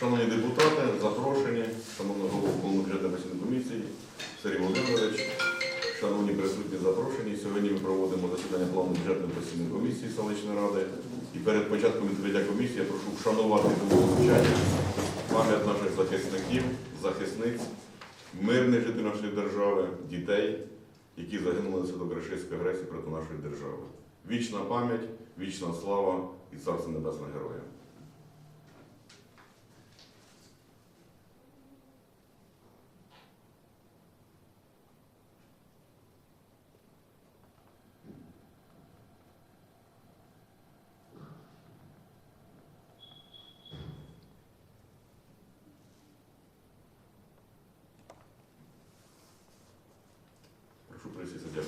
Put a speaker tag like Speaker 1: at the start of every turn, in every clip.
Speaker 1: Шановні депутати, запрошені, шановний голову бюджетної постійної комісії, Сергій Володимирович, шановні присутні запрошені. Сьогодні ми проводимо засідання плану бюджетної постійної комісії селищної ради. І перед початком відкриття комісії я прошу вшанувати мовчання пам'ять наших захисників, захисниць, мирних жителів нашої держави, дітей, які загинули внаслідок рашистської агресії проти нашої держави. Вічна пам'ять, вічна слава і царство небесне героям. Дякую.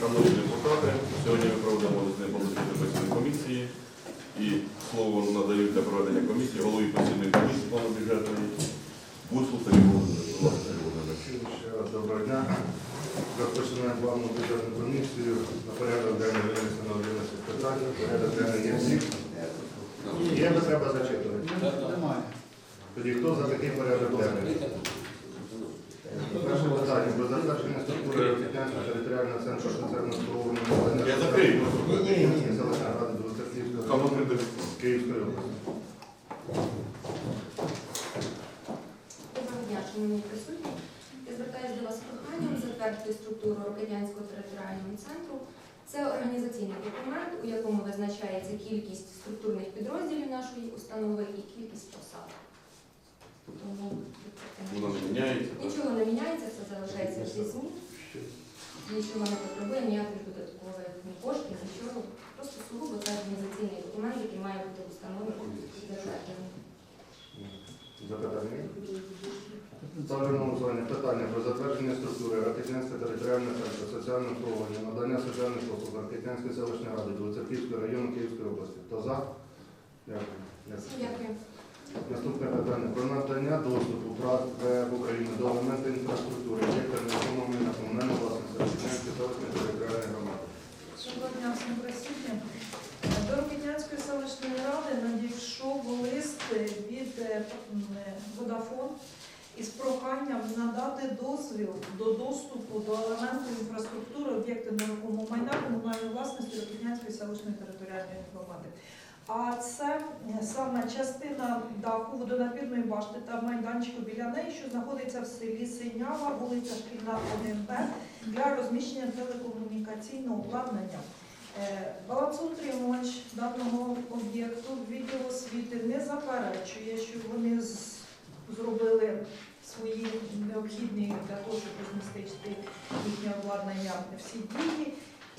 Speaker 1: Шановні депутати, сьогодні ми проводимо засідання постійної комісії. І слово надаю для проведення комісії голові постійної комісії плану бюджетної. Буцу Сергій Володимирович.
Speaker 2: Доброго дня. Розпочинаємо плавну бюджетну комісію. На порядок денний винесено 11 питань. Порядок денний є всіх. Є не треба зачитувати.
Speaker 3: Немає.
Speaker 2: Тоді хто за такий порядок денний? Затвердження структури Рокітянського територіального центру соціального обслуговування.
Speaker 1: Я закрию.
Speaker 2: Ні, ні, ні. Селищна рада Білоцерківської
Speaker 1: Там відкрите.
Speaker 2: Київської області.
Speaker 4: Доброго дня, шановні присутні. Я звертаюся до вас з проханням затвердити структуру Рокетянського територіального центрру. Це організаційний документ, у якому визначається кількість структурних підрозділів нашої установи і кількість посад. Тому
Speaker 1: Вона не міняється.
Speaker 4: нічого не міняється, це залишається всі змін. Нічого не потребує, ніяких додаткових ні коштів, нічого. Просто сугубо це організаційний документ, який має бути в установі затверджений.
Speaker 2: Запитання є? Ставлю на голосування питання про затвердження структури Ракетянського територіального центру соціального обслуговування, надання соціальних послуг Ракетянської селищної ради Білоцерківського району Київської області. Хто за? Дякую. Дякую. Наступне питання про надання доступу прав в Україні до елементів інфраструктури, об'єктів нерухомого майна комунальної власності Ракетянської селищної територіальної громади.
Speaker 5: Доброго дня всім присутнім. До Рокітянської селищної ради надійшов лист від е, м, е, Vodafone із проханням надати дозвіл до доступу до елементів інфраструктури об'єктів нерухомого майна комунальної власності Рокітянської селищної територіальної громади. А це е, саме частина даху водонапірної башти та майданчику біля неї, що знаходиться в селі Синява, вулиця Шкільна 1Б, для розміщення телекомунікаційного обладнання. Е, Балансоутримувач даного об'єкту відділ освіти не заперечує, що вони зробили свої необхідні для того, щоб розмістити їхнє обладнання всі дії.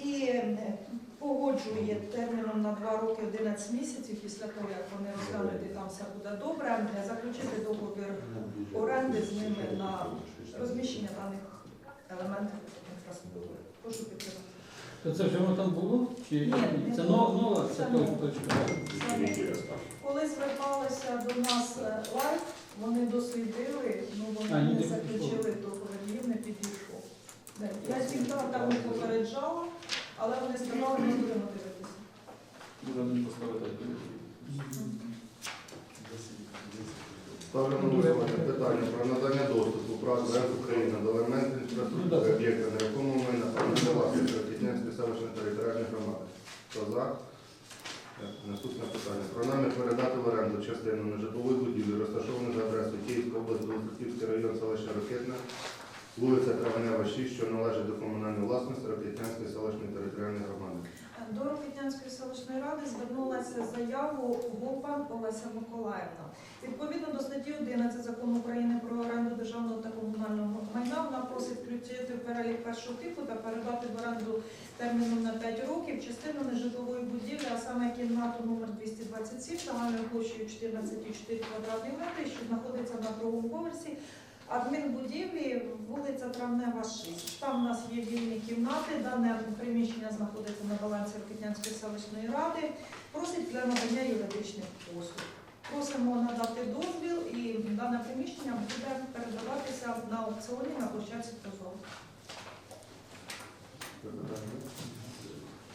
Speaker 5: І е, погоджує терміном на 2 роки 11 місяців після того, як вони розглянуть і там все буде добре, заключити договір оренди з ними на розміщення даних елементів інфраструктури. Прошу підтримати.
Speaker 3: То це вже воно там було? Чи
Speaker 5: Ні, не
Speaker 3: це
Speaker 5: було.
Speaker 3: нова, нова це
Speaker 5: Це нова.
Speaker 3: точка?
Speaker 5: Коли зверталися до нас е, лайф, вони дослідили, ну
Speaker 3: А,
Speaker 5: вони
Speaker 3: ні,
Speaker 5: не
Speaker 3: не
Speaker 5: заключили договір, їм не підійшов. Не, Я завжди там попереджала, але вони сказали, не будемо дивитися.
Speaker 3: Буде мені поставити.
Speaker 2: Ставлю на голосування питання про надання доступу прав ЗР України до елементів інфраструктури об'єкта нерухомого майна комунальної власності Рокітнянської селищної територіальної громади. Хто за? Наступне питання. Про намір передати в оренду частину нежитлової будівлі, розташованої за адресою Київська область, Білоцерківський район, селище Ракетне, вулиця Травнева, 6, що належить до комунальної власності Рокітнянської селищної територіальної громади.
Speaker 5: До Рокітнянської селищної ради звернулася з заявою Гопан Олеся Миколаївна. Відповідно до статті 11 закону України про оренду державного та комунального майна, вона просить включити перелік першого типу та передати в оренду терміном на 5 років частину нежитлової будівлі, а саме кімнату номер 227 загальною площею 14,4 квадратних метри, що знаходиться на другому поверсі адмінбудівлі, вулиця Травнева, 6. Там у нас є вільні кімнати, дане приміщення знаходиться на балансі Рокітнянської селищної ради. Просить для надання юридичних послуг. Просимо надати дозвіл і дане приміщення буде передаватися на аукціоні на площадці Прозоро.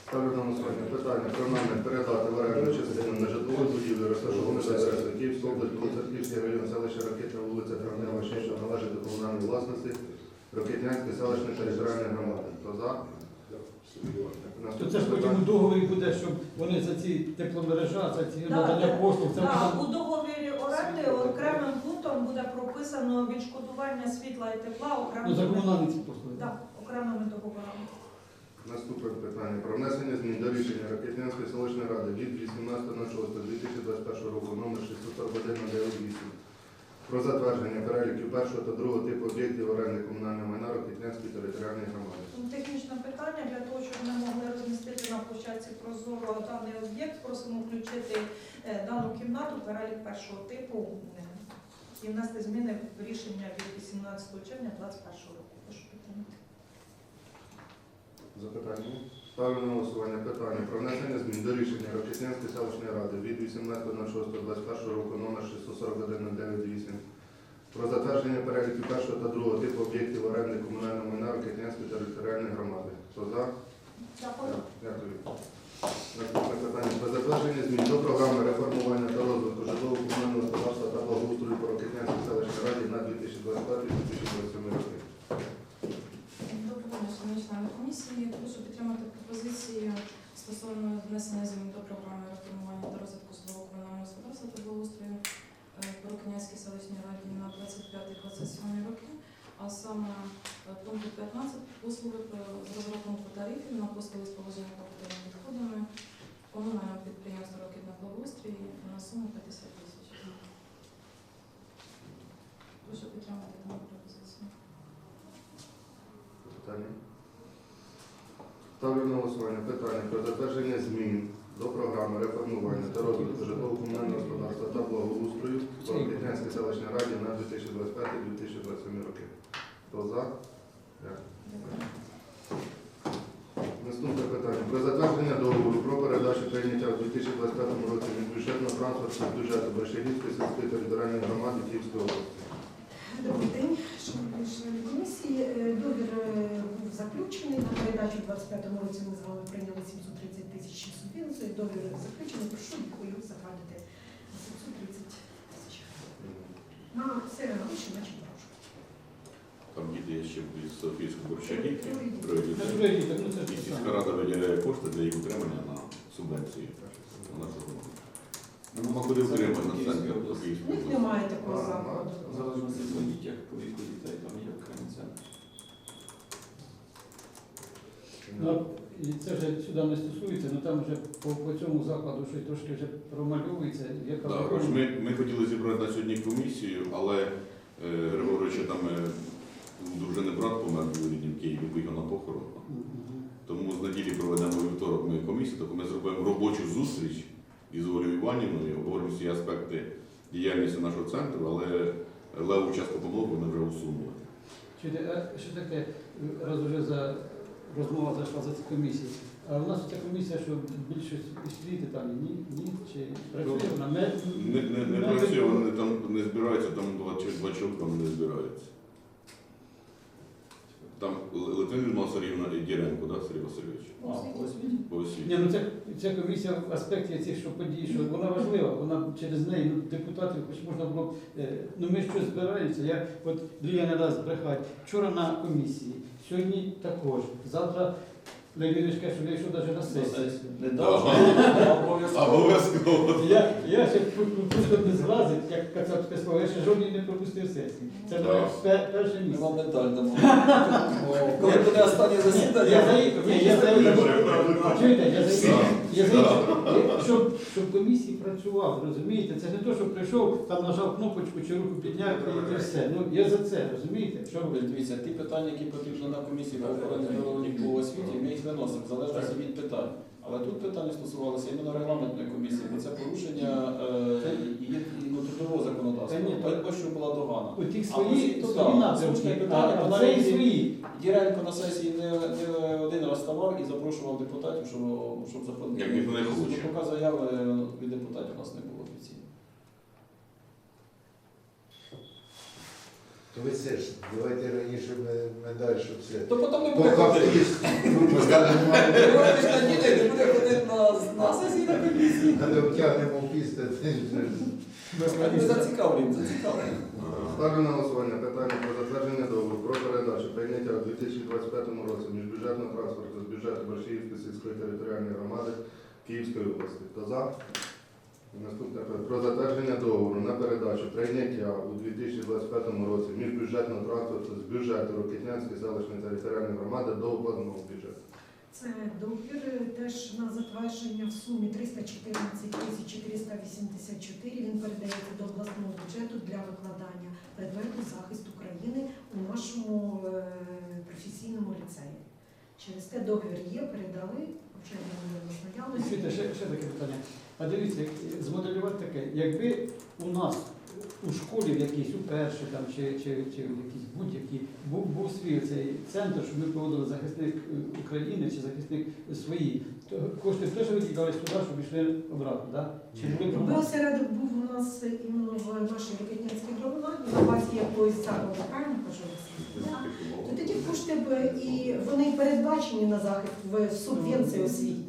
Speaker 2: Ставлю на голосування питання про намір передати в оренду частину нежитлової будівлі, розташованої адресою Київської області, Білоцерківський район, селище Ракетна, вулиця Травнева, 6, що належить до комунальної власності Рокетнянської селищної територіальної громади. Хто за?
Speaker 3: То це ж потім у договорі буде, щоб вони за ці тепломережа, за ці надання послуг, це
Speaker 5: Так,
Speaker 3: буде
Speaker 5: у договорі оренди окремим пунктом буде прописано відшкодування світла і тепла
Speaker 3: ну, за
Speaker 5: окремими,
Speaker 3: комунальні ці послуги.
Speaker 5: так, окремими договорами.
Speaker 2: Наступне питання про внесення змін до рішення Рокетнянської селищної ради від 18.06.2021 року номер 641 про затвердження переліків першого та другого типу об'єктів оренди комунального майна Рокетнянської територіальної громади.
Speaker 5: Технічне питання для того, щоб ми могли розмістити на площадці Прозоро даний об'єкт, просимо включити е, дану кімнату перелік першого типу і внести зміни в рішення від 18 червня 2021 року. Прошу підтримати.
Speaker 2: Запитання? Ставлю на голосування питання про внесення змін до рішення Рокетнянської селищної ради від 18.06.21 року номер 641 про затвердження переліків першого та другого типу об'єктів оренди комунального майна Рокетнянської територіальної громади. Хто за?
Speaker 5: Дякую.
Speaker 2: Дякую. Наступне питання про затвердження змін до програми реформування та розвитку житлово-комунального господарства та благоустрою по Рокетнянській селищній раді на 2025-2027 роки.
Speaker 4: Доброго дня, шановні члени комісії. Прошу підтримати пропозиції стосовно внесення змін до програми реформування та розвитку житлово-комунального господарства та благоустрою е, по Рокинянській селищній раді на 25-27 роки. А саме е, пункту 15 послуги з розрахунку тарифів на послуги з положення побутовими відходами комунального підприємства «Рокет на благоустрій» на суму 50 тисяч. Прошу підтримати дану пропозицію.
Speaker 2: Питання? Ставлю на голосування питання про затвердження змін до програми реформування та розвитку житлово-комунального господарства та благоустрою по Рокетнянській селищній раді на 2025-2027 роки. Хто за? Наступне питання. Про затвердження договору про передачу прийняття у 2025 році міжбюджетного транспорту з бюджету Большегівської сільської територіальної громади Київської області.
Speaker 6: Добрий день, шановні члени комісії. Е, е, був заключений на передачу у 25-му році. Ми з вами прийняли 730 тисяч субвенції. Договір заключений. Прошу дякую затвердити 730 тисяч. На серед гроші, наче прошу.
Speaker 1: Там діти є ще дітей.
Speaker 3: друге діти, ну
Speaker 1: І сільська рада виділяє кошти для їх утримання на субвенції. Вона. Ну, Нема куди утримати на центрі
Speaker 6: У них немає такого закладу.
Speaker 3: В залежності від дітей, по віку дітей, там є окремий центр. Ну, і це вже сюди не стосується, але там вже по, по цьому закладу щось трошки вже промальовується. Яка
Speaker 1: Так, хоч ми, ми хотіли зібрати на сьогодні комісію, але е, Григоровича там е, дружини брат помер в ріднім Києві, поїхав на похорон. Тому з неділі проведемо вівторок ми комісію, тобто ми зробимо робочу зустріч із Олею Іванівною, обговоримо всі аспекти діяльності нашого центру, але леву частку помилок ми вже усунули.
Speaker 3: А що таке, раз вже за розмова зайшла за ці комісії? А у нас ця комісія, що більшість освіти там ні, ні, чи працює вона не,
Speaker 1: Не, не, не працює, вони там не збираються, там два, чи два чоловіка не збираються. Там Литвин Людмила Сергіївна і Діренко, да, Сергій Васильович?
Speaker 3: А, по освіті.
Speaker 1: По освіті.
Speaker 3: Ні, ну це, ця комісія в аспекті цих що подій, що вона важлива, вона через неї ну, депутатів хоч можна було б, е, ну ми щось збираємося. Я от Лія не дасть брехати. Вчора на комісії, сьогодні також. Завтра Леонідович каже, що я йшов навіть на сесію.
Speaker 7: Не обов'язково.
Speaker 3: Я, я ще просто не зразить, як Кацапська сказав, я ще жодній не пропустив сесії. Це моє
Speaker 1: Так.
Speaker 3: пе- перше
Speaker 7: Ми
Speaker 3: місце.
Speaker 7: вам ментальному. Коли буде останнє
Speaker 3: Я
Speaker 7: засідання,
Speaker 3: заїхав, ні, я заїхав. Чуєте, я заїхав. Щоб, щоб комісії працював, розумієте? Це не то, що прийшов, там нажав кнопочку чи руку підняв і це все. Ну, я за це, розумієте? Що ви?
Speaker 7: дивіться, ті питання, які потрібно на комісії по охороні здоров'я по освіті, ми їх виносимо, в залежності від питань. Але тут питання стосувалося іменно регламентної комісії, бо це порушення е, ну, трудового законодавства.
Speaker 3: Та ні,
Speaker 7: Ось ось що була догана.
Speaker 3: У тих
Speaker 7: А
Speaker 3: свої,
Speaker 7: освіту,
Speaker 3: свої
Speaker 7: так,
Speaker 3: напрямки,
Speaker 7: слушне питання,
Speaker 3: а це і свої.
Speaker 7: Діренко на сесії не, не один раз ставав і запрошував депутатів, щоб, щоб запросити.
Speaker 1: Як ніхто не хоче.
Speaker 7: Поки заяви від депутатів у нас не було
Speaker 8: То ви це ж, давайте раніше ми, ми далі, щоб все.
Speaker 7: То потім не буде ходити. не буде ходити на, на сесії на комісії.
Speaker 8: коли втягнемо в піст, це ж
Speaker 7: Ми зацікавлені, зацікавлені.
Speaker 2: Ставлю на голосування питання про затвердження договору про передачу прийняття у 2025 році міжбюджетного транспорту з бюджету Борщівської сільської територіальної громади Київської області. Хто за? Наступне про затвердження договору на передачу прийняття у 2025 році міжбюджетного транспорту з бюджету Рокітнянської селищної територіальної громади до обласного бюджету.
Speaker 6: Це договір е, теж на затвердження в сумі 314 тисяч 484. Він передається до обласного бюджету для викладання предмету захист України у нашому е, професійному ліцеї. Через те договір є, передали,
Speaker 3: Світа, ще, ще таке питання. А дивіться, змоделювати таке, якби у нас у школі в якійсь, у першій там, чи, чи, чи в якійсь будь-якій був, був свій цей центр, щоб ми проводили захисник е, України чи захисник свої, то кошти теж витікали сюди, щоб йшли обратно, да? Чи були
Speaker 6: осередок був у нас іменно в нашій Рокетнянській громаді, на базі якоїсь закладу, правильно кажу, тоді кошти б і вони передбачені на захист в субвенції освітній.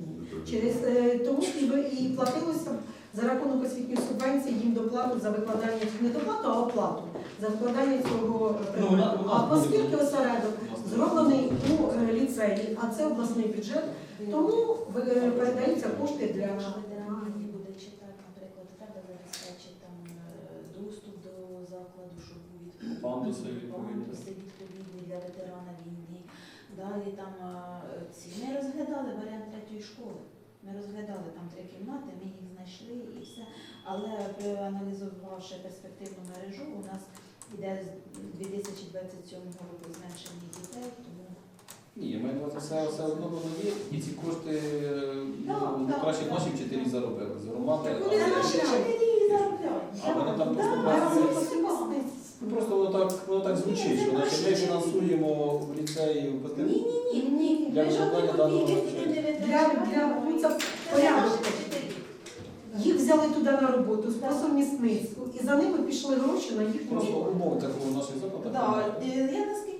Speaker 6: Через е, тому і і платилося б за рахунок освітньої субвенції їм доплату за викладання не доплату, а оплату за викладання цього
Speaker 3: Ну, у на-
Speaker 6: предмету.
Speaker 3: у нас
Speaker 6: А оскільки осередок зроблений у е, ліцеї, а це обласний бюджет, тому е, передаються кошти для
Speaker 9: доступ до закладу, щоб був відповідний Для ветерана війни. Далі там е, ці ми розглядали варіант третьої школи. Ми розглядали там три кімнати, ми їх знайшли і все. Але проаналізувавши перспективну мережу, у нас іде з 2027 року зменшення дітей, тому
Speaker 7: Ні, ми це все, все одно воно є, і ці кошти
Speaker 9: Да,
Speaker 7: ну,
Speaker 9: да,
Speaker 7: краще б
Speaker 9: да.
Speaker 7: наші вчителі заробили з громади.
Speaker 6: Вони наші
Speaker 9: вчителі і заробляють.
Speaker 7: А вони там просто
Speaker 9: Да.
Speaker 7: Ну, Просто воно так, воно так звучить, що значить, ми фінансуємо в ліцеї в ПТУ.
Speaker 9: Ні, ні, ні, ні.
Speaker 7: Для
Speaker 9: Ми жодної
Speaker 7: даного
Speaker 9: копійки
Speaker 7: навчання.
Speaker 9: не
Speaker 6: Для- для- ну, це порядок. Їх взяли туди на роботу з посумісництву, і за ними пішли гроші на їхню
Speaker 7: Просто умови такого в наших закладах.
Speaker 9: Так, е, я наскільки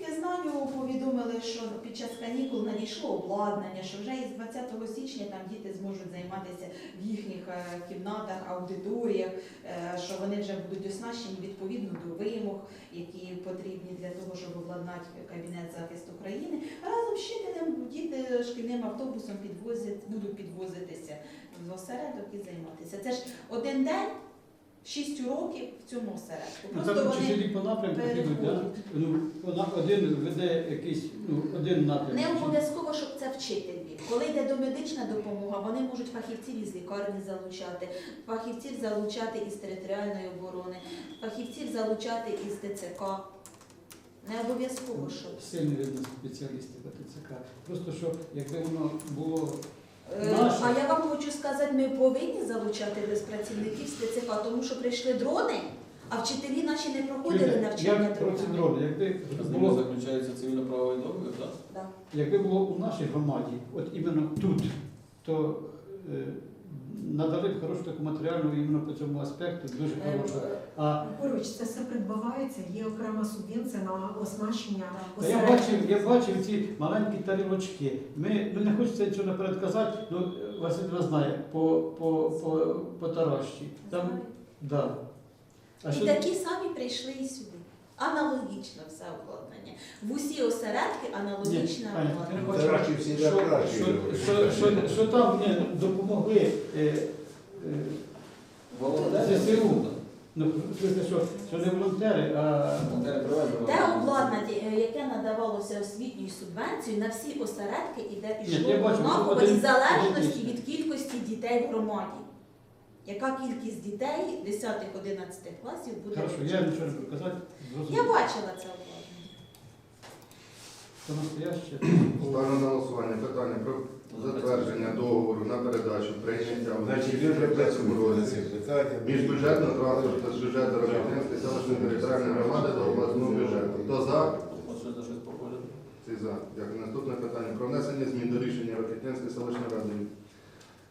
Speaker 9: час канікул надійшло обладнання, що вже із 20 січня там діти зможуть займатися в їхніх е, кімнатах, аудиторіях, е, що вони вже будуть оснащені відповідно до вимог, які потрібні для того, щоб обладнати кабінет захисту України. Разом з вчителем діти шкільним автобусом підвозять, будуть підвозитися в осередок і займатися. Це ж один день, 6 уроків в цьому осередку.
Speaker 3: Ну,
Speaker 9: Просто
Speaker 3: там
Speaker 9: вони
Speaker 3: вчителі по напрямку підуть, да? ну, вона- один веде якийсь, ну, один напрямок.
Speaker 9: Не обов'язково, щоб це вчитель вів. Коли йде домедична допомога, вони можуть фахівців із лікарні залучати, фахівців залучати із територіальної оборони, фахівців залучати із ТЦК. Не обов'язково, що.
Speaker 3: Сильні видно спеціалісти по ТЦК. Просто що, якби воно було
Speaker 9: Е. А я вам хочу сказати, ми повинні залучати без працівників з ТЦК, тому що прийшли дрони, а вчителі наші не проходили навчання
Speaker 3: як про ці
Speaker 9: дронами.
Speaker 3: дрони, якби
Speaker 7: З ними
Speaker 3: було,
Speaker 7: заключається цивільно-правовий договір, так?
Speaker 9: Да.
Speaker 3: якби було у нашій громаді, от іменно тут, то е, надали б хорошу таку матеріальну іменно по цьому аспекту, дуже
Speaker 9: Е,
Speaker 3: хорошу. А
Speaker 6: Поруч, це все придбавається, є окрема субвенція на оснащення
Speaker 3: Та я
Speaker 6: осередків.
Speaker 3: бачив, я бачив ці маленькі тарілочки. Ми ну не хочеться нічого наперед казати, ну Василь знає по, по, по, по Таращі. Там, да. А
Speaker 9: І
Speaker 3: що
Speaker 9: такі самі прийшли і сюди. Аналогічно все обладнання. В усі осередки
Speaker 3: не
Speaker 9: обладнання.
Speaker 3: що, що, що, що, що там не допомогли е, е, ЗСУ. Ну, що, що не волонтери, а.
Speaker 9: Те обладнання, яке надавалося освітньою субвенцією, на всі осередки іде
Speaker 3: Ні,
Speaker 9: пішло
Speaker 3: я бачу,
Speaker 9: однаково
Speaker 3: один-
Speaker 9: в залежності
Speaker 3: один
Speaker 9: від кількості дітей в громаді. Яка кількість дітей 10-11 класів буде?
Speaker 3: хорошо, я нічого не буду казати.
Speaker 9: Я
Speaker 3: зрозуміло.
Speaker 9: бачила це обладнання.
Speaker 3: Це настояще.
Speaker 2: Ставлю на голосування питання про затвердження договору на передачу прийняття
Speaker 8: Значить, ви вже
Speaker 2: 2025
Speaker 8: працюєте над
Speaker 2: році
Speaker 8: цим питанням.
Speaker 2: міжбюджетного транспорту з бюджету Рокетнянської селищної територіальної громади до обласного бюджету. Хто за? Всі за. Дякую. Наступне питання. Про внесення змін до рішення Рокетнянської селищної ради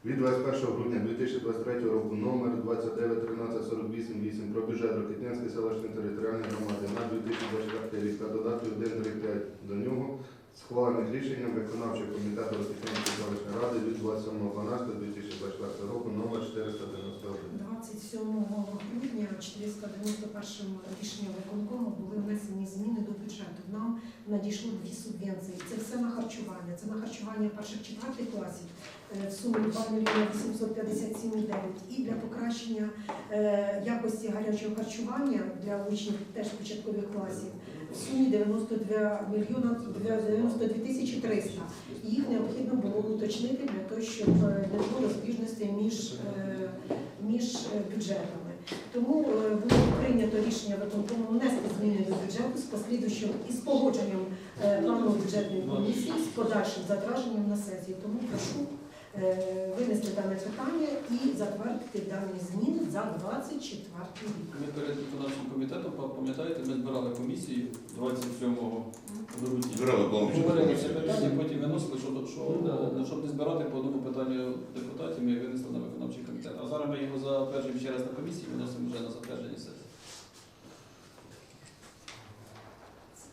Speaker 2: від 21 грудня 2023 року номер 291348 про бюджет Рокетнянської селищної територіальної громади на 2024 рік та додати 135 до нього схвалених рішенням виконавчого комітету Рокетнянської селищної ради від 27.12.2024 року номер 491.
Speaker 6: 27 грудня 491 рішенням виконкому були внесені зміни до бюджету. Нам надійшло дві субвенції. Це все на харчування. Це на харчування перших четвертих класів е, в сумі 2 мільйони 857,9 і для покращення е, якості гарячого харчування для учнів теж початкових класів сумі 92 мільйона 92 тисячі 300. Їх необхідно було уточнити для того, щоб е, не було розбіжностей між, е, між е, бюджетами. Тому було прийнято рішення виконкому внести зміни до бюджету з послідуючим і з погодженням плану бюджетної комісії з подальшим затвердженням на сесії. Тому прошу винести дане питання і затвердити дані зміни за 24 рік.
Speaker 7: Ми перед виконавчим комітетом, пам'ятаєте, ми збирали комісію 27 грудня.
Speaker 1: Збирали
Speaker 7: Говорили це питання, потім виносили, що, що,
Speaker 3: Ну, да.
Speaker 7: щоб не збирати по одному питанню депутатів, ми винесли на виконавчий комітет. А зараз ми його затверджуємо ще раз на комісії, виносимо вже на затвердження сесії.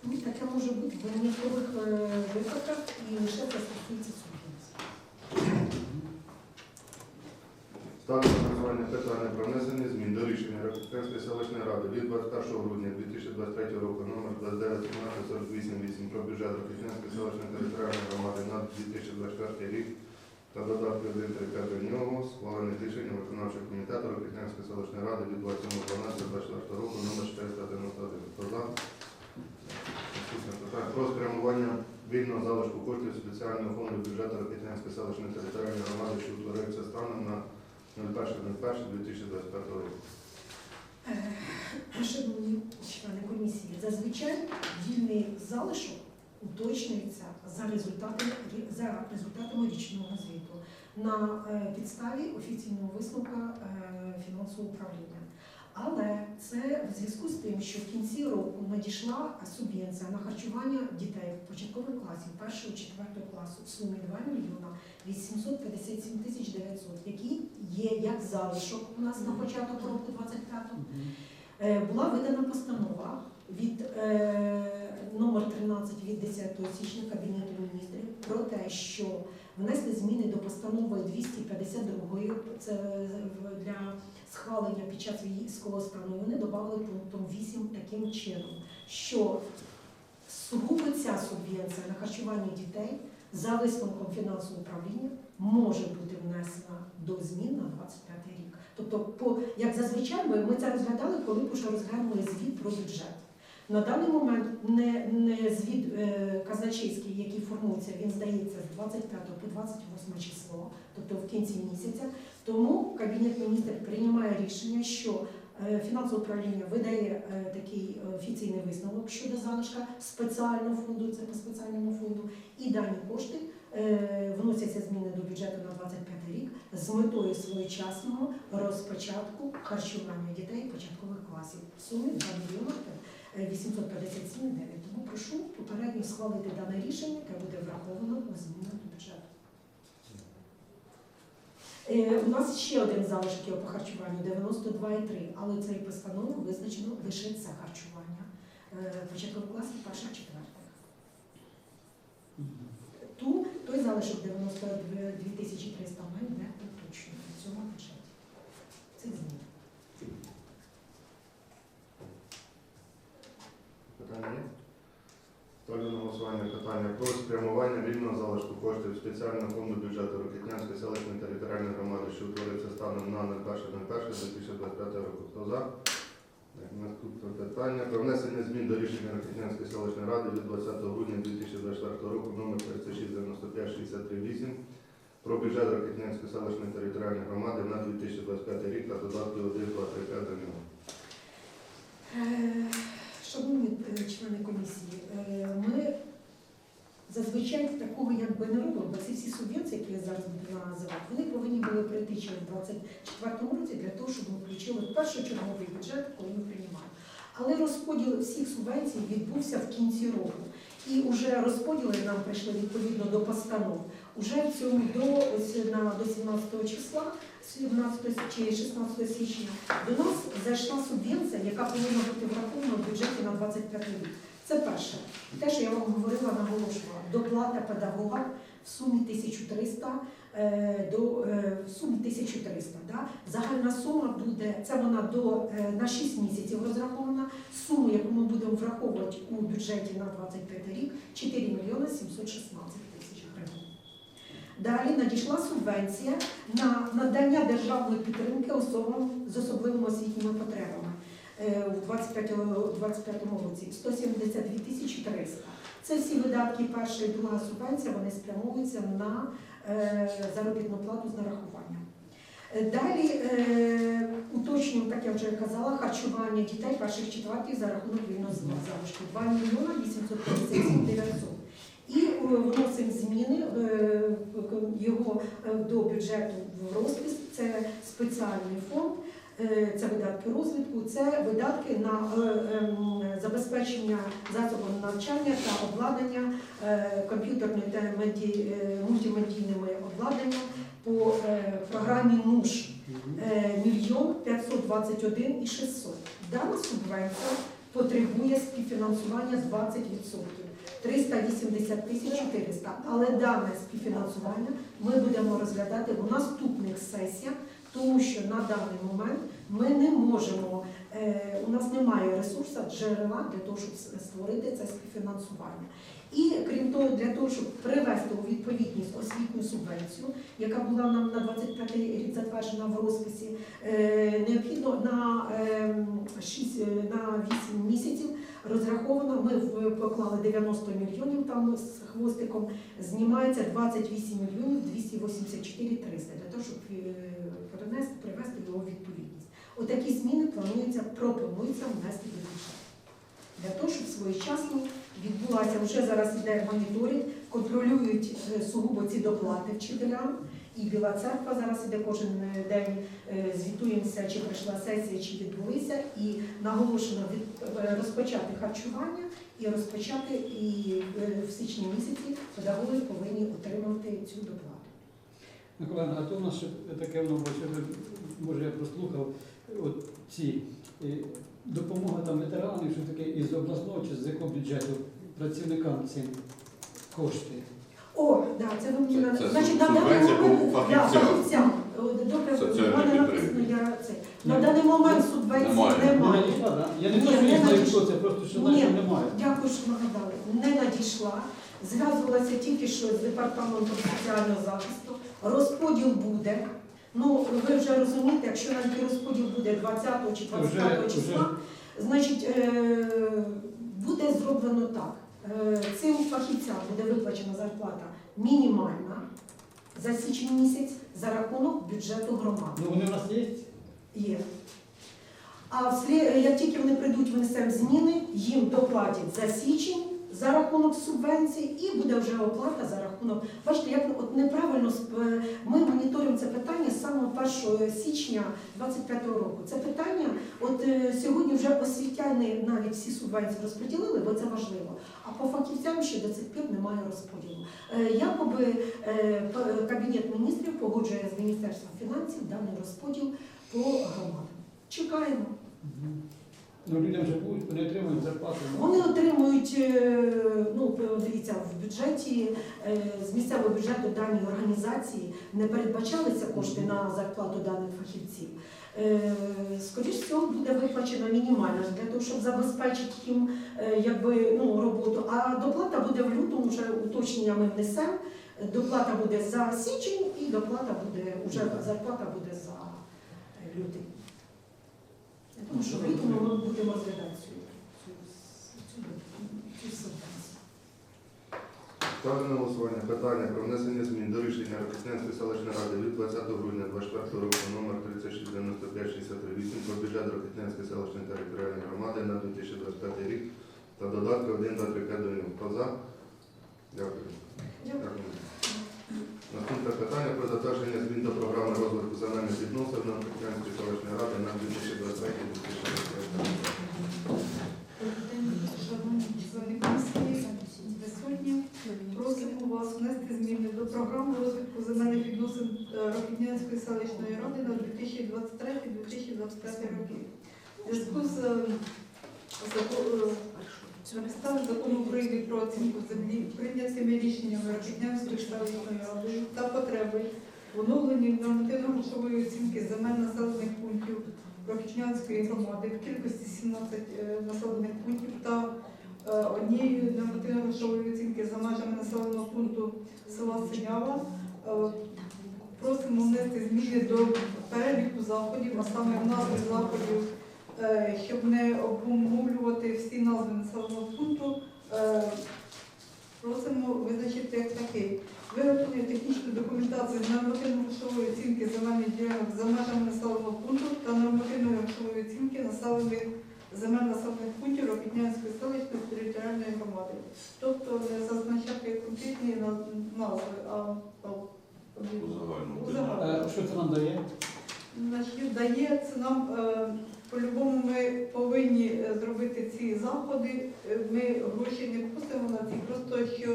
Speaker 6: Ну, таке може бути в виняткових е, випадках і лише це стосується субвенції.
Speaker 2: Ставлю голосування питання про внесення змін до рішення Рокетенської селищної ради від 21 грудня 2023 року номер 29 про бюджет Рокетенської селищної територіальної громади на 2024 рік та додатки 1 та 5 до нього, схвалених рішенням виконавчого комітету Рокетенської селищної ради від 27.12.24 року номер 491. Хто за? Наступне. Про спрямування вільного залишку коштів спеціального фонду бюджету Рокетенської селищної територіальної громади, що утворюється станом на 01.01.2025 року.
Speaker 6: Е, Шановні члени комісії, зазвичай вільний залишок уточнюється за результатами, за результатами річного звіту на е, підставі офіційного висновку е, фінансового управління. Але це в зв'язку з тим, що в кінці року надійшла субвенція на харчування дітей початкових класів 1-4 класу в сумі 2 мільйона 857 тисяч 900, які є як залишок у нас на початок року 25-го. Е, Була видана постанова від е, номер 13 від 10 січня Кабінету міністрів про те, що внесли зміни до постанови 252 це для схвалення під час військового стану. Вони додали пунктом 8 таким чином, що сугубо ця субвенція на харчування дітей за висновком фінансового управління може бути внесена до змін на 25 рік. Тобто, по, як зазвичай ми, це розглядали, коли б уже розглянули звіт про бюджет. На даний момент не, не звіт е, казначейський, який формується, він здається з 25 по 28 число, тобто в кінці місяця. Тому Кабінет міністрів приймає рішення, що е, фінансове управління видає е, такий офіційний висновок щодо залишка спеціального фонду, це по спеціальному фонду, і дані кошти е, вносяться зміни до бюджету на 25 рік з метою своєчасного розпочатку харчування дітей початкових класів. В сумі 2 мільйони 857 9. Тому прошу попередньо схвалити дане рішення, яке буде враховано у змінах до бюджету. Е, У нас ще один залишок є по харчуванню 92,3, але цією постановою визначено лише це харчування е, початкових класів перших четвертих. Ту, той залишок 92 300 ми не уточнюємо в цьому бюджеті. Це зміни.
Speaker 2: Питання є? Ставлю на голосування питання про спрямування вільного залишку коштів спеціального фонду бюджету Рокетнянської селищної територіальної громади, що утворюється станом на 01.01.2025 року. Хто за? Так, Наступне питання про внесення змін до рішення Рокетнянської селищної ради від 20 грудня 2024 року номер 3695-63-8 про бюджет Рокетнянської селищної територіальної громади на 2025 рік та додатки 1, 2, 3, 5 до нього.
Speaker 6: Шановні е, члени комісії, е, ми зазвичай такого якби не робимо, бо ці всі субвенції, які я зараз буду називати, вони повинні були прийти в 2024 році для того, щоб ми включили першочерговий бюджет, коли ми приймаємо. Але розподіл всіх субвенцій відбувся в кінці року. І вже розподіли нам прийшли відповідно до постанов. Уже в цьому до, ось на, до 17 числа, 17 чи 16 січня, до нас зайшла субвенція, яка повинна бути врахована в бюджеті на 25 рік. Це перше. Те, що я вам говорила, наголошувала, доплата педагога в сумі 1300 е, до е, в сумі 1300. Да? Загальна сума буде, це вона до, е, на 6 місяців розрахована. Суму, яку ми будемо враховувати у бюджеті на 25 рік, 4 мільйони 716 тисяч гривень. Далі надійшла субвенція на надання державної підтримки особам з особливими освітніми потребами е, у 25 25 році 172 тисячі 300. Це всі видатки перша і друга субвенція, вони спрямовуються на е, заробітну плату з нарахуванням. Е, Далі уточнюємо, так я вже казала, харчування дітей перших четвертих за рахунок вільного залишку 2 мільйона 857 900. І вносимо зміни його е, до бюджету в розпис. Це спеціальний фонд, е, це видатки розвитку, це видатки на е, ем, забезпечення засобами навчання та обладнання комп'ютерною та меді- мультимедійними обладнанням по програмі НУШ мільйон 521 і 600. Дана субвенція потребує співфінансування з 20%. 380 тисяч 400. Але дане співфінансування ми будемо розглядати в наступних сесіях, тому що на даний момент ми не можемо, е, у нас немає ресурсу, джерела для того, щоб створити це співфінансування. І крім того, для того, щоб привести у відповідність освітню субвенцію, яка була нам на 25 рік затверджена в розписі, е, необхідно на, ем, 6, е, на 8 місяців розраховано. Ми поклали 90 мільйонів там з хвостиком, знімається 28 мільйонів 284 300 для того, щоб е, перенести, привести його відповідність. Отакі зміни планується, пропонується внести до бюджету. Для того, щоб своєчасно відбулася, вже зараз іде моніторинг, контролюють е, сугубо ці доплати вчителям. І Біла церква зараз іде кожен е, день, е, звітуємося, чи прийшла сесія, чи відбулися, і наголошено від, е, розпочати харчування і розпочати і в січні місяці педагоги повинні отримати цю доплату.
Speaker 3: Миколаївна, а то у нас ще таке воно може я прослухав, ці допомога там ветеранів, що таке із обласного чи з якого бюджету працівникам цим кошти.
Speaker 6: Да, це ви мені
Speaker 1: Це-
Speaker 6: на-
Speaker 1: це
Speaker 6: значить на
Speaker 1: субвенція
Speaker 6: даний
Speaker 1: по
Speaker 6: момент да,
Speaker 1: фахівцям.
Speaker 6: фахівцям. Добре, в мене написано, я це. На даний момент субвенції
Speaker 1: Немає.
Speaker 6: Немає.
Speaker 3: Я не
Speaker 6: Ні,
Speaker 3: що
Speaker 6: не
Speaker 3: знаю,
Speaker 6: надійшла.
Speaker 3: це, просто що
Speaker 6: Ні.
Speaker 3: немає.
Speaker 6: Дякую, що нагадали. Не надійшла. Зв'язувалася тільки що з департаментом соціального захисту. Розподіл буде. Ну, ви вже розумієте, якщо навіть розподіл буде 20 чи 25
Speaker 3: Вже-
Speaker 6: числа, значить е, буде зроблено так. Е, Цим фахівцям буде виплачена зарплата мінімальна за січень місяць за рахунок бюджету громади.
Speaker 3: Ну вони у нас є?
Speaker 6: Є. А як тільки вони прийдуть, внесемо зміни, їм доплатять за січень за рахунок субвенцій і буде вже оплата за рахунок. Бачите, як от неправильно ми моніторимо це питання з самого 1 січня 25 року. Це питання, от е, сьогодні вже освітяни навіть всі субвенції розподілили, бо це важливо. А по фахівцям ще до цих пір немає розподілу. Е, Якоби е, Кабінет міністрів погоджує з Міністерством фінансів даний розподіл по громадам. Чекаємо.
Speaker 3: Ну людям же будуть, вони отримують зарплату.
Speaker 6: Вони отримують, е, ну дивіться, в бюджеті е, з місцевого бюджету даній організації не передбачалися кошти на зарплату даних фахівців. Е, Скоріш всього буде виплачена мінімальна для того, щоб забезпечити їм якби ну роботу. А доплата буде в лютому, вже уточнення ми внесемо. Доплата буде за січень і доплата буде вже зарплата буде за лютий. Думаю, що в лютому ми будемо розглядати цю, субвенцію.
Speaker 2: Ставлю на голосування питання про внесення змін до рішення Рокітнянської селищної ради від 20 грудня 24 року номер 3695-63 про бюджет Рокітнянської селищної територіальної громади на 2025 рік та додатки 1 до 3 до нього. Хто за? Дякую. Дякую. Наступне питання про затвердження змін до програми розвитку земельних відносин на Рокітнянської селищної ради на 2023-2025
Speaker 5: Шановні присутні, просимо вас внести зміни до програми розвитку земельних відносин е, Рокітнянської селищної ради на 2023-2025 роки. Зв'язку з, е,
Speaker 10: Стан закону України про оцінку землі прийнятими рішеннями Рокітнянської селищної ради та потреби в оновленні нормативно-грошової оцінки земель населених пунктів Рокітнянської громади в кількості 17 е, населених пунктів та е, однієї нормативно-грошової оцінки за межами населеного пункту села Синява. Е, Просимо внести зміни до переліку заходів, а саме назви заходів Е, щоб не обумовлювати всі назви населеного пункту, е, просимо визначити як такий. Виготовлення технічної документації з нормативно-грошової оцінки земельних ділянок за межами населеного пункту та нормативної грошової оцінки населених земель населених пунктів Ропітнянської селищної територіальної громади. Тобто не зазначати конкретні назви, а.
Speaker 3: Е, Що це нам дає?
Speaker 10: Значить, дає це нам е, по-любому ми повинні е, зробити ці заходи. Е, Ми гроші не просимо на ці, просто що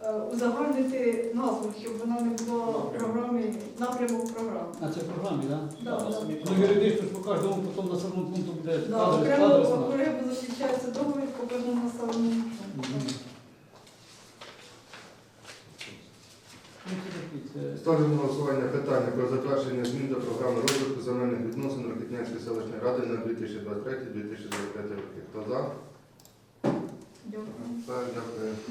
Speaker 10: е, узагальнити назву, щоб вона не була в програмі, напрямок програми.
Speaker 3: А це в програмі, так?
Speaker 10: Да, да.
Speaker 3: Ну, юридично по кожному по тому населеному пункту буде
Speaker 10: Да, окремо окремо заключається договір по кожному населеному пункту.
Speaker 3: Мгм. Ну, це такі, це-
Speaker 2: Ставлю на голосування питання про затвердження змін до програми розвитку земельних відносин Рокетнянської селищної ради на 2023-2025 роки. Хто за?
Speaker 10: Дякую.
Speaker 2: Дякую.